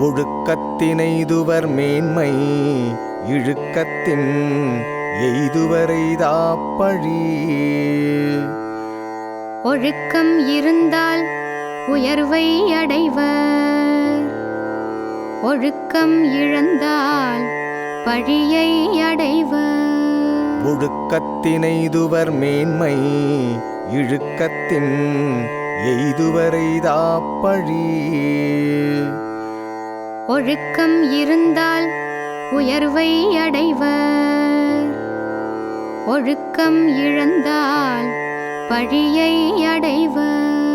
ஒழுக்கத்தினைதுவர் மேன்மை இழுக்கத்தின் எய்துவரைதாப்பழி ஒழுக்கம் இருந்தால் உயர்வை அடைவர். ஒழுக்கம் இழந்தால் பழியை அடைவர். ஒழுக்கத்தினைதுவர் மேன்மை இழுக்கத்தின் எய்துவரைதாப்பழி. ஒழுக்கம் இருந்தால் உயர்வை அடைவர். ஒழுக்கம் இழந்தால் பழியை அடைவர்.